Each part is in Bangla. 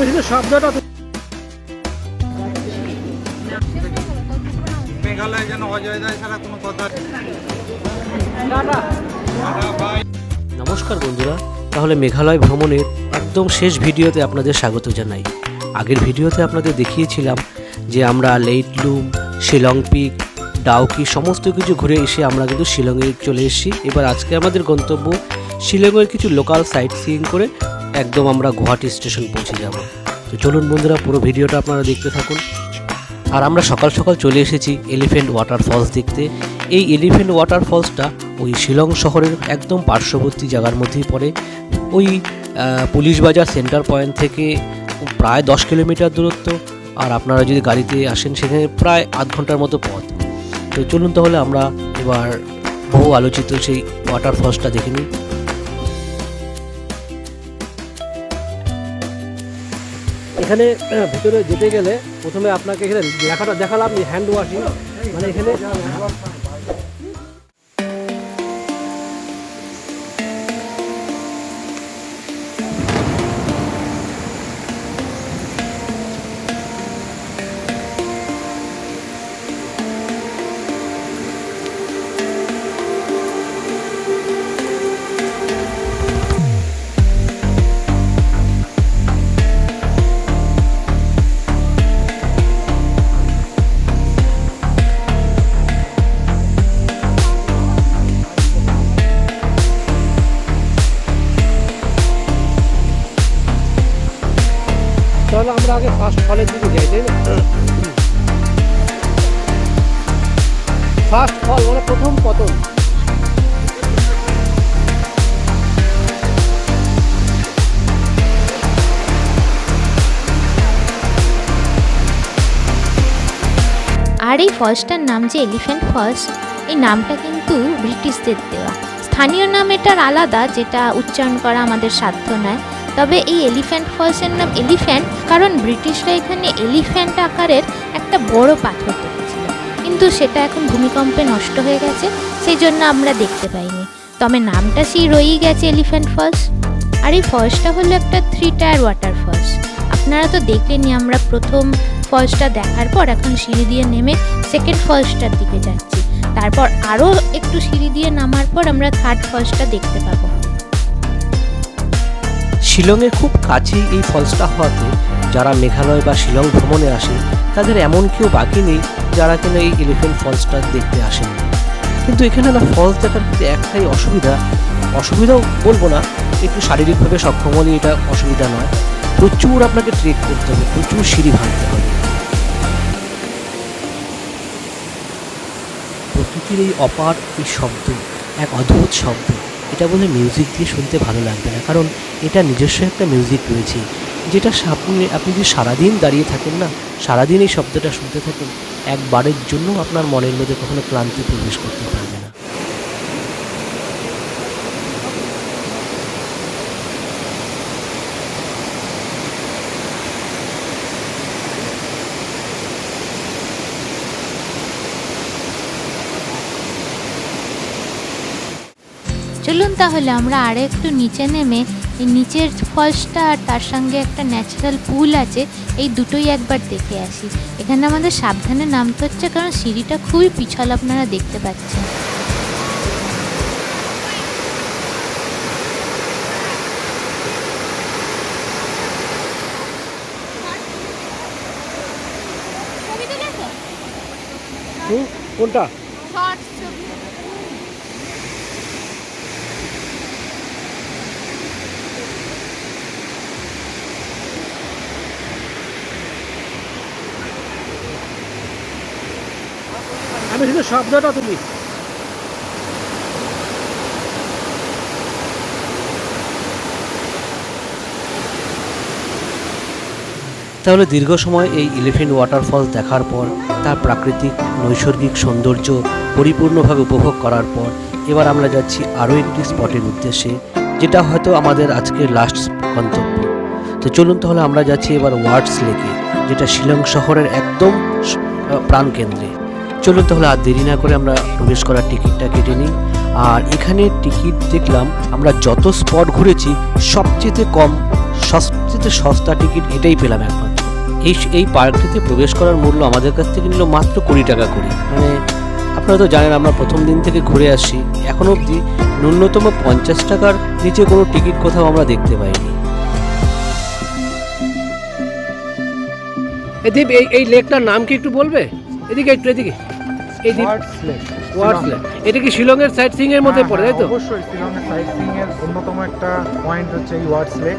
আমি শুধু শব্দটা মেঘালয় যেন অজয় দেয় ছাড়া কোনো কথা নমস্কার বন্ধুরা তাহলে মেঘালয় ভ্রমণের একদম শেষ ভিডিওতে আপনাদের স্বাগত জানাই। আগের ভিডিওতে আপনাদের দেখিয়েছিলাম যে আমরা লেইটলুম শিলং পিক ডাউকি সমস্ত কিছু ঘুরে এসে আমরা কিন্তু শিলংয়ে চলে এসেছি। এবার আজকে আমাদের গন্তব্য শিলংয়ের কিছু লোকাল সাইট সিইং করে একদম আমরা গুয়াহাটি স্টেশন পৌঁছে যাব। তো চলুন বন্ধুরা, পুরো ভিডিওটা আপনারা দেখতে থাকুন। আর আমরা সকাল সকাল চলে এসেছি এলিফেন্ট ওয়াটার ফলস দেখতে। এই এলিফেন্ট ওয়াটার ফলসটা ওই শিলং শহরের একদম পার্শ্ববর্তী জায়গার মধ্যেই পড়ে। ওই পুলিশ বাজার সেন্টার পয়েন্ট থেকে প্রায় দশ কিলোমিটার দূরত্ব। আর আপনারা যদি গাড়িতে আসেন, সেখানে প্রায় আধ ঘণ্টার মতো পথ। তো চলুন তাহলে আমরা এবার বহু আলোচিত সেই ওয়াটার ফলসটা দেখে নিই। এখানে আহ, ভিতরে যেতে গেলে প্রথমে আপনাকে এখানে লেখাটা দেখালাম হ্যান্ড ওয়াশিং মানে এখানে ফলের দিকে যাই তাই না? ফার্স্ট ফল মানে প্রথম পতন। আর এই ফলসটার নাম যে এলিফ্যান্ট ফলস এই নামটা কিন্তু ব্রিটিশদের দেওয়া। স্থানীয় নাম এটার আলাদা যেটা উচ্চারণ করা আমাদের সাধ্য নয়। তবে এই এলিফ্যান্ট ফলসের নাম এলিফ্যান্ট কারণ ব্রিটিশরা এখানে এলিফ্যান্ট আকারের একটা বড় পাথর দেখেছিল কিন্তু সেটা এখন ভূমিকম্পে নষ্ট হয়ে গেছে, সেই জন্য আমরা দেখতে পাইনি। তবে নামটা সেই রয়েই গেছে এলিফ্যান্ট ফলস। আর এই ফলসটা হলো একটা থ্রি টায়ার ওয়াটার ফলস। আপনারা তো দেখলেনই আমরা প্রথম ফলসটা দেখার পর এখন সিঁড়ি দিয়ে নেমে সেকেন্ড ফলসটার দিকে যাচ্ছি। তারপর আরও একটু সিঁড়ি দিয়ে নামার পর আমরা থার্ড ফলসটা দেখতে পাবো। শিলংয়ের খুব কাছেই এই ফলসটা হওয়াতে যারা মেঘালয় বা শিলং ভ্রমণে আসে, তাদের এমন কেউ বাকি নেই যারা কিনা এই এলিফ্যান্ট ফলসটা দেখতে আসেন। কিন্তু এখানে না ফলস দেখার ক্ষেত্রে একটাই অসুবিধা, অসুবিধাও বলব না, একটু শারীরিকভাবে সক্ষম হলে এটা অসুবিধা নয়। প্রচুর আপনাকে ট্রেক করতে হবে, প্রচুর সিঁড়ি ভাঙতে হবে। প্রকৃতির এই অপার এই শব্দ, এক অদ্ভুত শব্দ। এটা বলে মিউজিক দিয়ে শুনতে ভালো লাগবে না, কারণ এটা নিজস্ব একটা মিউজিক রয়েছে। যেটা সামনে আপনি যদি সারাদিন দাঁড়িয়ে থাকেন না, সারাদিন এই শব্দটা শুনতে থাকেন, একবারের জন্য আপনার মনের মধ্যে কখনো ক্লান্তি প্রবেশ করতে পারবে না চলুন তাহলে আমরা আরও একটু নিচে নেমে এই নিচের ফলসটা আর তার সঙ্গে একটা ন্যাচারাল পুল আছে, এই দুটোই একবার দেখে আসি। এখানে আমাদের সাবধানে নামতে হচ্ছে, কারণ সিঁড়িটা খুবই পিছল আপনারা দেখতে পাচ্ছেন। কোনটা? আমি শুধু শব্দটা তুলি তাহলে দীর্ঘ সময় এই এলিফেন্ট ওয়াটারফল দেখার পর, তার প্রাকৃতিক, নৈসর্গিক সৌন্দর্য পরিপূর্ণভাবে উপভোগ করার পর, এবার আমরা যাচ্ছি আরও একটি স্পটের উদ্দেশ্যে, যেটা হয়তো আমাদের আজকের লাস্ট গন্তব্য। তো চলুন তাহলে আমরা যাচ্ছি এবার ওয়ার্ডস লেকে যেটা শিলং শহরের একদম প্রাণকেন্দ্রে। চলুন তাহলে আর দেরি না করে আমরা প্রবেশ করার টিকিটটা কেটে নিই। আর এখানে টিকিট দেখলাম, আমরা যত স্পট ঘুরেছি, সবচেয়ে কম, সবচেয়ে সস্তা টিকিট এটাই পেলাম একমাত্র। এই এই পার্কটিতে প্রবেশ করার মূল্য আমাদের কাছ থেকে নিল মাত্র কুড়ি টাকা করে। মানে আপনারা তো জানেন আমরা প্রথম দিন থেকে ঘুরে আসি, এখন অবধি ন্যূনতম পঞ্চাশ টাকার নিচে কোনো টিকিট কোথাও আমরা দেখতে পাইনি। দ্বীপ এই এই লেকটার নাম কি একটু বলবে? এদিকে একটু এদিকে। এই এটা কি শিলংয়ের সাইট সিং এর মধ্যে পড়ে তাই তো? হ্যাঁ, অবশ্যই শিলংয়ের সাইট সিং এর অন্যতম একটা পয়েন্ট হচ্ছে এই ওয়ার্ডস লেক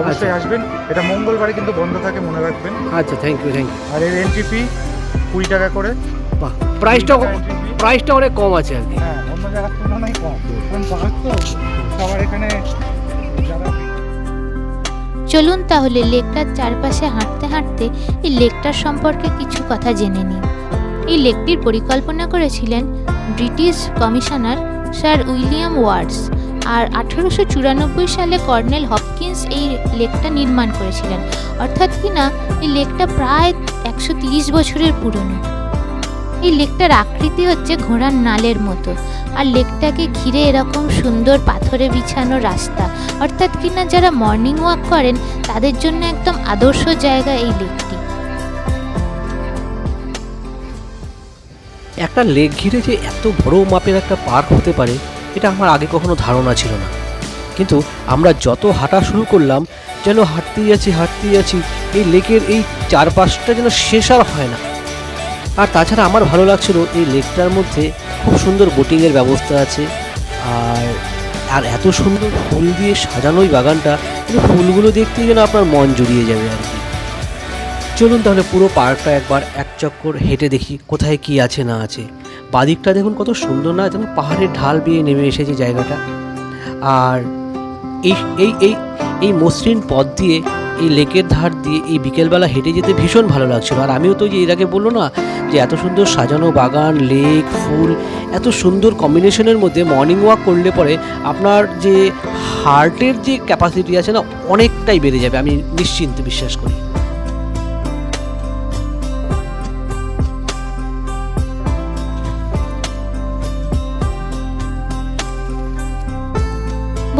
অবশ্যই আসবেন। এটা মঙ্গলবারে কিন্তু বন্ধ থাকে মনে রাখবেন। আচ্ছা থ্যাংক ইউ থ্যাংক ইউ আর এর এন্ট্রি ফি কুড়ি টাকা করে। বাহ প্রাইসটা প্রাইসটা অনেক কম আছে আর কি। হ্যাঁ অন্য জায়গার তুলনায় কম। কারণ তো সবার এখানে চলুন তাহলে লেকটার চারপাশে হাঁটতে হাঁটতে এই লেকটার সম্পর্কে কিছু কথা জেনে নিই। এই লেকটির পরিকল্পনা করেছিলেন British commissioner sir William Wards আর আঠেরোশো চুরানব্বই সালে কর্নেল হপকিন্স এই লেকটা নির্মাণ করেছিলেন। অর্থাৎ কিনা এই লেকটা প্রায় একশো তিরিশ বছরের পুরনো। এই লেকটার আকৃতি হচ্ছে ঘোড়ার নালের মতো। আর লেকটাকে ঘিরে এরকম সুন্দর পাথরে বিছানো রাস্তা। অর্থাৎ কিনা যারা মর্নিং ওয়াক করেন, তাদের জন্য একদম আদর্শ জায়গা এই লেকটি। একটা লেক ঘিরে যে এত বড় মাপের একটা পার্ক হতে পারে, এটা আমার আগে কখনো ধারণা ছিল না। কিন্তু আমরা যত হাঁটা শুরু করলাম, যেন হাঁটতেই আছি হাঁটতেই আছি, এই লেকের এই চারপাশটা যেন শেষ আর হয় না। আর তাছাড়া আমার ভালো লাগছিল এই লেকটার মধ্যে খুব সুন্দর বোটিংয়ের ব্যবস্থা আছে। আর আর এত সুন্দর ফুল দিয়ে সাজানো ওই বাগানটা ফুলগুলো দেখতেই যেন আপনার মন জুড়িয়ে যাবে আর কি। চলুন তাহলে পুরো পার্কটা একবার এক চক্কর হেঁটে দেখি কোথায় কি আছে না আছে। বাদিকটা দেখুন কত সুন্দর না, যেন পাহাড়ের ঢাল বেয়ে নেমে এসেছে জায়গাটা। আর এই এই এই এই মসৃণ পথ দিয়ে এই লেকের ধার দিয়ে এই বিকেলবেলা হেঁটে যেতে ভীষণ ভালো লাগছিল। আর আমিও তো যে এর আগে বলল না, যে এত সুন্দর সাজানো বাগান, লেক, ফুল, এত সুন্দর কম্বিনেশনের মধ্যে মর্নিং ওয়াক করলে পরে আপনার যে হার্টের যে ক্যাপাসিটি আছে না, অনেকটাই বেড়ে যাবে, আমি নিশ্চিন্তে বিশ্বাস করি।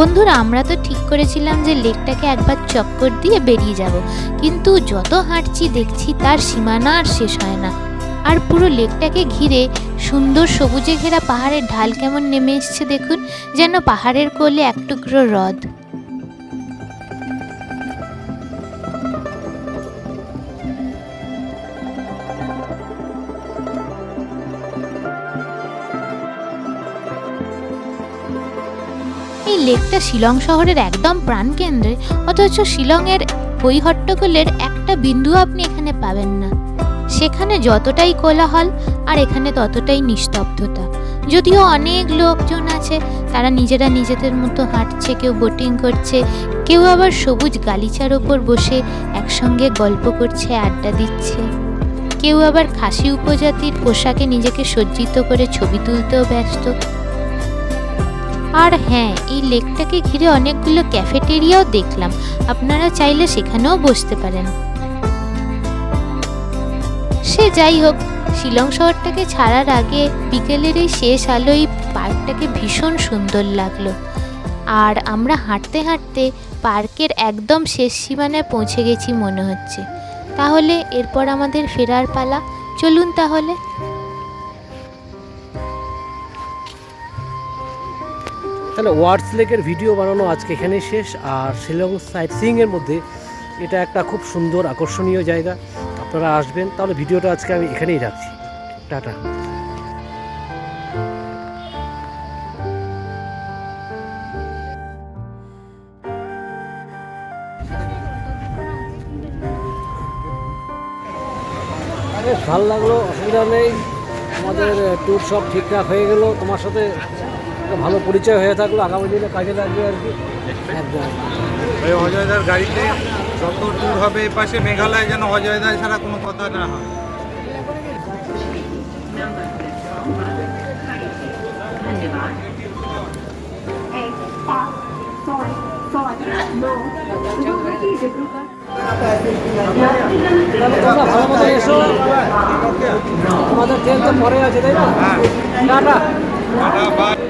বন্ধুরা, আমরা তো ঠিক করেছিলাম যে লেকটাকে একবার চক্কর দিয়ে বেরিয়ে যাব, কিন্তু যত হাঁটছি দেখছি তার সীমানা আর শেষ হয় না। আর পুরো লেকটাকে ঘিরে সুন্দর সবুজে ঘেরা পাহাড়ের ঢাল কেমন নেমে এসছে দেখুন, যেন পাহাড়ের কোলে এক টুকরো হ্রদ। এই লেকটা শিলং শহরের একদম প্রাণকেন্দ্রে, অথচ শিলংয়ের বৈহট্টগোলের একটা বিন্দু আপনি এখানে পাবেন না। সেখানে যতটাই কোলাহল আর এখানে ততটাই নিস্তব্ধতা। যদিও অনেক লোকজন আছে, তারা নিজেরা নিজেদের মতো হাঁটছে, কেউ বোটিং করছে, কেউ আবার সবুজ গালিচার ওপর বসে একসঙ্গে গল্প করছে, আড্ডা দিচ্ছে। কেউ আবার খাসি উপজাতির পোশাকে নিজেকে সজ্জিত করে ছবি তুলতেও ব্যস্ত। আর হ্যাঁ এই লেকটাকে ঘিরে অনেকগুলো ক্যাফেটেরিয়াও দেখলাম। আপনারা চাইলে সেখানেও বসতে পারেন। সে যাই হোক, শিলং শহরটাকে ছাড়ার আগে বিকেলের এই শেষ আলো এই পার্কটাকে ভীষণ সুন্দর লাগল। আর আমরা হাঁটতে হাঁটতে পার্কের একদম শেষ সীমানায় পৌঁছে গেছি মনে হচ্ছে। তাহলে এরপর আমাদের ফেরার পালা। চলুন তাহলে। তাহলে ওয়ার্ডস লেকের ভিডিও বানানো আজকে এখানেই শেষ। আর শিলং সাইট এর মধ্যে এটা একটা খুব সুন্দর, আকর্ষণীয় জায়গা। আপনারা আসবেন, তাহলে ভিডিওটা আজকে আমি এখানেই রাখছি। টাটা। বেশ ভালো লাগল, অসুবিধা নেই। আমাদের ট্যুর সব ঠিকঠাক হয়ে গেল। তোমার সাথে একটা ভালো পরিচয় হয়ে থাকল আগামী দিনে কাজে লাগবে আর কি। একদম। ওই অজয়দার গাড়িতে যত ট্যুর হবে এ পাশে মেঘালয় যেন অজয়দা ছাড়া কোনো কথা না হয়। ভালো মতো এসো। তোমাদের ট্রেন তো পরে আছে তাই না? টাটা। টাটা.